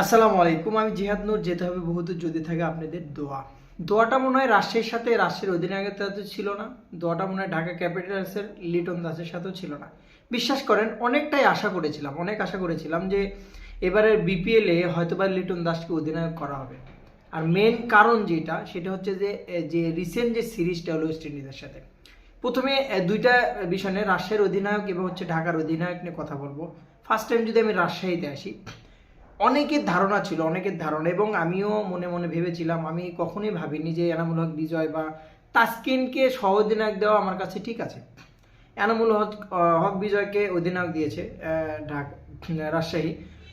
আসসালামু আলাইকুম, আমি জিহাদ নূর, যেতে হবে বহুদূর যদি থাকে আপনাদের দোয়া। দোয়াটা মনে হয় রাজশাহীর সাথে, রাজশাহীর অধিনায়কের সাথে ছিল না। দোয়াটা মনে হয় ঢাকা ক্যাপিটালসের লিটন দাসের সাথেও ছিল না। বিশ্বাস করেন, অনেকটাই আশা করেছিলাম, অনেক আশা করেছিলাম যে এবারের বিপিএলে হয়তোবা লিটন দাসকে অধিনায়ক করা হবে। আর মেন কারণ যেটা, সেটা হচ্ছে যে যে রিসেন্ট যে সিরিজটা হলো ওয়েস্ট ইন্ডিজের সাথে। প্রথমে দুইটা বিষয় নিয়ে রাজশাহীর অধিনায়ক এবং হচ্ছে ঢাকার অধিনায়ক নিয়ে কথা বলব। ফার্স্ট টাইম যদি আমি রাজশাহীতে আসি অনেকের ধারণা ছিল, অনেকের ধারণা এবং আমিও মনে মনে ভেবেছিলাম, আমি কখনই ভাবিনি যে এনামুল হক বিজয় বা তাসকিনকে সহ অধিনায়ক দেওয়া আমার কাছে ঠিক আছে। এনামুল হক হক বিজয়কে অধিনায়ক দিয়েছে ঢাক, রাজশাহী।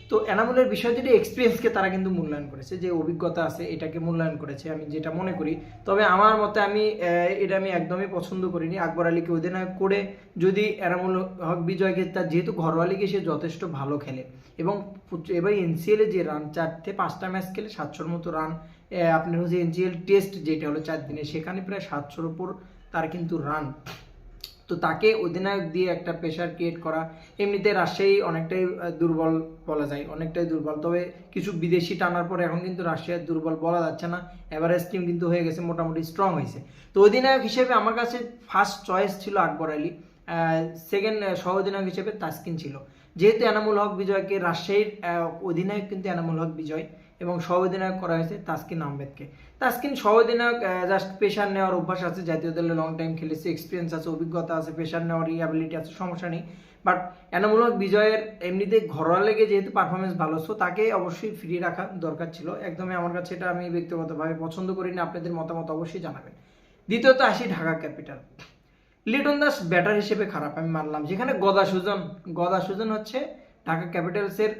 তো এনামুলের বিষয় যেটা এক্সপিরিয়েন্সকে তারা কিন্তু মূল্যায়ন করেছে, যে অভিজ্ঞতা আছে এটাকে মূল্যায়ন করেছে, আমি যেটা মনে করি। তবে আমার মতে আমি এটা আমি একদমই পছন্দ করিনি। আকবর আলীকে অধিনায়ক করে যদি এনামুল হক বিজয়কে, তার যেহেতু ঘরোয়া লিগে সে যথেষ্ট ভালো খেলে। এবং এবার এনসিএল যে রান চারটে পাঁচটা ম্যাচ খেলে সাতশোর মতো রান আপনার হচ্ছে এনসিএল টেস্ট যেটা হলো চার দিনে, সেখানে প্রায় সাতশোর উপর তার কিন্তু রান তো তাকে অধিনায়ক দিয়ে একটা প্রেশার ক্রিয়েট করা, এমনিতে রাজশাহী অনেকটাই দুর্বল বলা যায়, অনেকটাই দুর্বল। তবে কিছু বিদেশি টানার পরে এখন কিন্তু রাশিয়ার দুর্বল বলা যাচ্ছে না। এভারেস্ট টিম কিন্তু হয়ে গেছে, মোটামুটি স্ট্রং হয়েছে। তো অধিনায়ক হিসেবে আমার কাছে ফার্স্ট চয়েস ছিল আকবর আলী সেকেন্ড সহ অধিনায়ক হিসেবে তাসকিন ছিল। যেহেতু এনামুল হক বিজয়কে রাজশাহীর অধিনায়ক কিন্তু এনামুল হক বিজয়। এবং সহ অধিনায়ক করা হয়েছে তাসকিন আহমেদকে। তাসকিন সহ অধিনায়ক জাস্ট পেশার নেওয়ার অভ্যাস আছে, জাতীয় দলে লং টাইম খেলেছে এক্সপিরিয়েন্স আছে, অভিজ্ঞতা আছে পেশার নেওয়ার রিয়াবিলিটি আছে, সমস্যা নেই। বাট এনামুল হক বিজয়ের এমনিতে ঘরোয়া লেগে যেহেতু পারফরমেন্স ভালো সো তাকে অবশ্যই ফ্রি রাখা দরকার ছিল। একদমই আমার কাছে এটা আমি ব্যক্তিগতভাবে পছন্দ করি না, আপনাদের মতামত অবশ্যই জানাবেন। দ্বিতীয়ত আসি ঢাকা ক্যাপিটাল। লিটন দাস ব্যাটার হিসেবে খারাপ, আমি মানলাম। যেখানে গদা সুজন গদা সুজন হচ্ছে ঢাকা ক্যাপিটালসের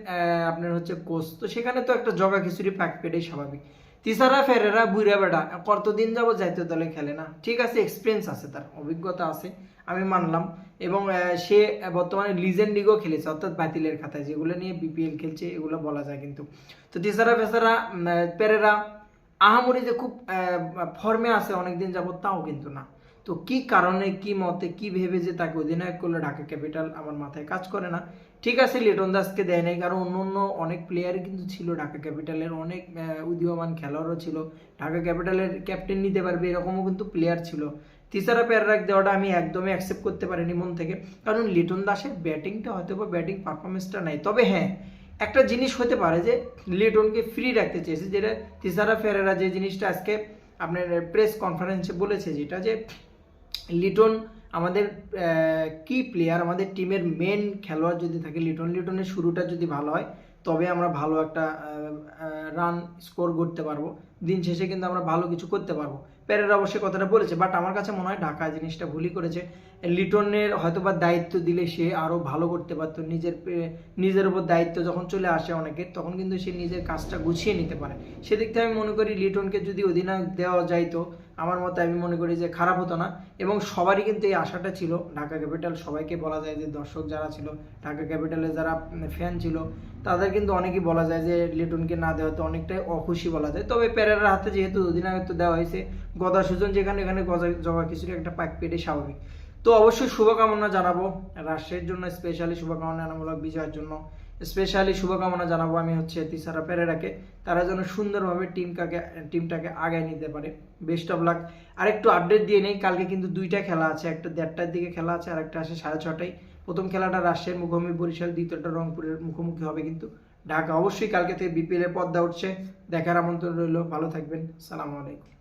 আপনার হচ্ছে কোচ। তো সেখানে তো একটা জগা খিচুড়ি প্যাক পেটেই স্বাভাবিক। তিসারা, ফেরেরা বুড়া বেটা কতদিন যাব জাতীয় দলে খেলে না? ঠিক আছে এক্সপিরিয়েন্স আছে তার, অভিজ্ঞতা আছে, আমি মানলাম। এবং সে বর্তমানে লিজেন্ড লিগও খেলেছে, অর্থাৎ বাতিলের খাতায়, যেগুলো নিয়ে বিপিএল খেলছে, এগুলো বলা যায় কিন্তু। তো তিসারা, ফেসারা পেরেরা আহামরি যে খুব ফর্মে আছে অনেকদিন যাবত, তাও কিন্তু না। তো কি কারণে, কি মতে, কি ভেবে যে তাকে অধিনায়ক করল, ঢাকা ক্যাপিটাল আমার মাথায় কাজ করে না। ঠিক আছে, লিটন দাসকে দেয় নাই, কারণ অন্য অন্য অনেক প্লেয়ার কিন্তু ছিল ঢাকা ক্যাপিটালের, অনেক উদীয়মান খেলোয়াড়ও ছিল। ঢাকা ক্যাপিটালের ক্যাপ্টেন নিতে পারবে, এরকমও কিন্তু প্লেয়ার ছিল। তিসারা প্যারাক দেওয়াটা আমি একদমই অ্যাকসেপ্ট করতে পারিনি মন থেকে, কারণ লিটন দাসের ব্যাটিংটা হয়তো বা ব্যাটিং পারফরমেন্সটা নাই। তবে হ্যাঁ একটা জিনিস হতে পারে যে, লিটনকে ফ্রি রাখতে চেয়েছে, যেটা তিসারা ফেরেরা যে জিনিসটা আজকে আপনার প্রেস কনফারেন্সে বলেছে, যেটা যে লিটন আমাদের কি প্লেয়ার আমাদের টিমের মেন খেলোয়াড় যদি থাকে, লিটন, লিটনের শুরুটা যদি ভালো হয়, তবে আমরা ভালো একটা রান স্কোর করতে পারব। দিন শেষে কিন্তু আমরা ভালো কিছু করতে পারব। প্যারের অবশ্যই কথাটা বলেছে বাট আমার কাছে মনে হয় ঢাকা জিনিসটা ভুলই করেছে। লিটনের হয়তো বা দায়িত্ব দিলে সে আরও ভালো করতে পারতো। নিজের নিজের উপর দায়িত্ব যখন চলে আসে অনেকের, তখন কিন্তু সে নিজের কাজটা গুছিয়ে নিতে পারে। সেদিক থেকে আমি মনে করি লিটনকে যদি অধিনায়ক দেওয়া যাইতো, আমার মতে আমি মনে করি যে খারাপ হতো না। এবং সবারই কিন্তু এই আশাটা ছিল, ঢাকা ক্যাপিটাল সবাইকে বলা যায় যে দর্শক যারা ছিল, ঢাকা ক্যাপিটালের যারা ফ্যান ছিল, তাদের কিন্তু অনেকেই বলা যায় যে লিটনকে না দেওয়া তো অনেকটাই অখুশি বলা যায়। তবে প্যারের হাতে যেহেতু অধিনায়কত্ব দেওয়া হয়েছে, গদা সুজন যেখানে এখানে গজা জগা কিছুর একটা পাক পেটে স্বাভাবিক। তো অবশ্যই শুভকামনা জানাব রাজশাহীর জন্য স্পেশালি শুভকামনা জানামূলক বিজয়ের জন্য। স্পেশালি শুভকামনা জানাব আমি হচ্ছে তিসারা পেরেরাকে, তারা যেন সুন্দরভাবে টিমটাকে টিমটাকে আগায় নিতে পারে। বেস্ট অফ লাক আরেকটু আপডেট দিয়ে নেই, কালকে কিন্তু দুইটা খেলা আছে, একটা দেড়টার দিকে খেলা আছে আর একটা আসে সাড়ে ছটায়। প্রথম খেলাটা রাজশাহীর মুখোমুখি বরিশাল, দ্বিতীয়টা রংপুরের মুখোমুখি হবে কিন্তু ঢাকা অবশ্যই কালকে থেকে বিপিএল এর পর্দা উঠছে। দেখার আমন্ত্রণ রইল। ভালো থাকবেন। সালাম আলাইকুম।